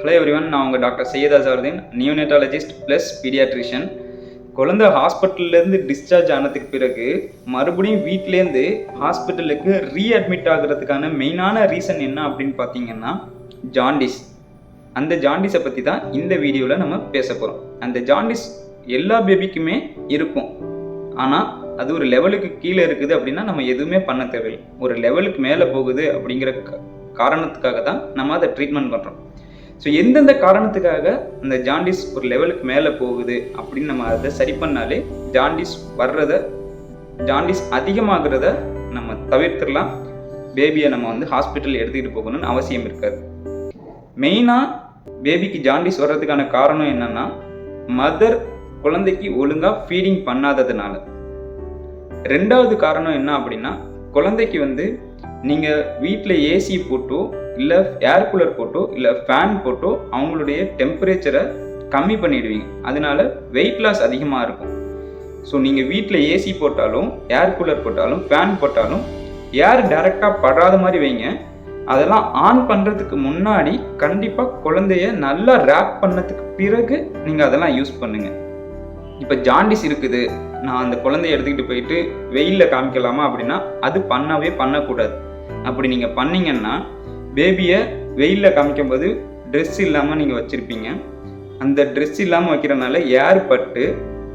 Hello everyone நான் உங்கள் doctor Syed Azharuddin neonatologist plus paediatrician குழந்தை ஹாஸ்பிட்டல்லேருந்து டிஸ்சார்ஜ் ஆனதுக்கு பிறகு மறுபடியும் வீட்டிலேருந்து ஹாஸ்பிட்டலுக்கு ரீஅட்மிட் ஆகுறதுக்கான மெயினான ரீசன் என்ன அப்படின்னு பார்த்தீங்கன்னா ஜாண்டிஸ் அந்த ஜாண்டிஸை பற்றி தான் இந்த வீடியோவில் நம்ம பேச போகிறோம் அந்த ஜாண்டிஸ் எல்லா பேபிக்குமே இருக்கும். ஆனால் அது ஒரு லெவலுக்கு கீழே இருக்குது அப்படின்னா நம்ம எதுவுமே பண்ண தேவையில்லை. ஒரு லெவலுக்கு மேலே போகுது அப்படிங்கிற க- காரணத்துக்காக தான் நம்ம அதை ட்ரீட்மெண்ட் பண்ணுறோம் ஸோ எந்தெந்த காரணத்துக்காக அந்த ஜாண்டிஸ் ஒரு லெவலுக்கு மேலே போகுது அப்படின்னு நம்ம அதை சரி பண்ணாலே ஜாண்டிஸ் வர்றத ஜாண்டிஸ் அதிகமாகிறத நம்ம தவிர்த்துடலாம். பேபியை நம்ம வந்து ஹாஸ்பிட்டல் எடுத்துக்கிட்டு போகணும்னு அவசியம் இருக்காது. மெயினாக பேபிக்கு ஜாண்டிஸ் வர்றதுக்கான காரணம் என்னன்னா மதர் குழந்தைக்கு ஒழுங்காக ஃபீடிங் பண்ணாததுனால. ரெண்டாவது காரணம் என்ன அப்படின்னா குழந்தைக்கு வந்து நீங்கள் வீட்டில் ஏசி போட்டோ இல்லை ஏர் கூலர் போட்டோ இல்லை ஃபேன் போட்டோ அவங்களுடைய டெம்பரேச்சரை கம்மி பண்ணிடுவீங்க. அதனால வெயிட் லாஸ் அதிகமாக இருக்கும். ஸோ நீங்கள் வீட்டில் ஏசி போட்டாலும் ஏர் கூலர் போட்டாலும் ஃபேன் போட்டாலும் ஏர் டைரெக்டாக படாத மாதிரி வைங்க. அதெல்லாம் ஆன் பண்ணுறதுக்கு முன்னாடி கண்டிப்பாக குழந்தைய நல்லா ரேப் பண்ணதுக்கு பிறகு நீங்கள் அதெல்லாம் யூஸ் பண்ணுங்கள் இப்போ ஜாண்டிஸ் இருக்குது. நான் அந்த குழந்தைய எடுத்துக்கிட்டு போயிட்டு வெயிலில் காமிக்கலாமா அப்படின்னா அது பண்ணவே பண்ணக்கூடாது. அப்படி நீங்கள் பண்ணிங்கன்னா பேபியை வெயிலில் காமிக்கும்போது ட்ரெஸ் இல்லாமல் நீங்கள் வச்சுருப்பீங்க. அந்த ட்ரெஸ் இல்லாமல் வைக்கிறனால ஏர் பட்டு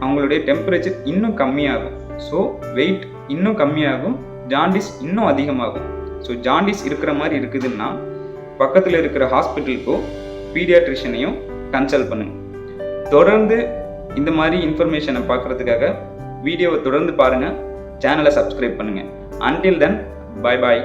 அவங்களுடைய டெம்பரேச்சர் இன்னும் கம்மியாகும். ஸோ வெயிட் இன்னும் கம்மியாகும் ஜாண்டிஸ் இன்னும் அதிகமாகும். ஸோ ஜாண்டிஸ் இருக்கிற மாதிரி இருக்குதுன்னா பக்கத்தில் இருக்கிற ஹாஸ்பிட்டலுக்கோ பீடியாட்ரிஷனையும் கன்சல்ட் பண்ணுங்கள் தொடர்ந்து இந்த மாதிரி இன்ஃபர்மேஷனை பார்க்குறதுக்காக வீடியோவை தொடர்ந்து பாருங்கள் சேனலை சப்ஸ்கிரைப் பண்ணுங்கள் அன்டில் தென் பை பாய்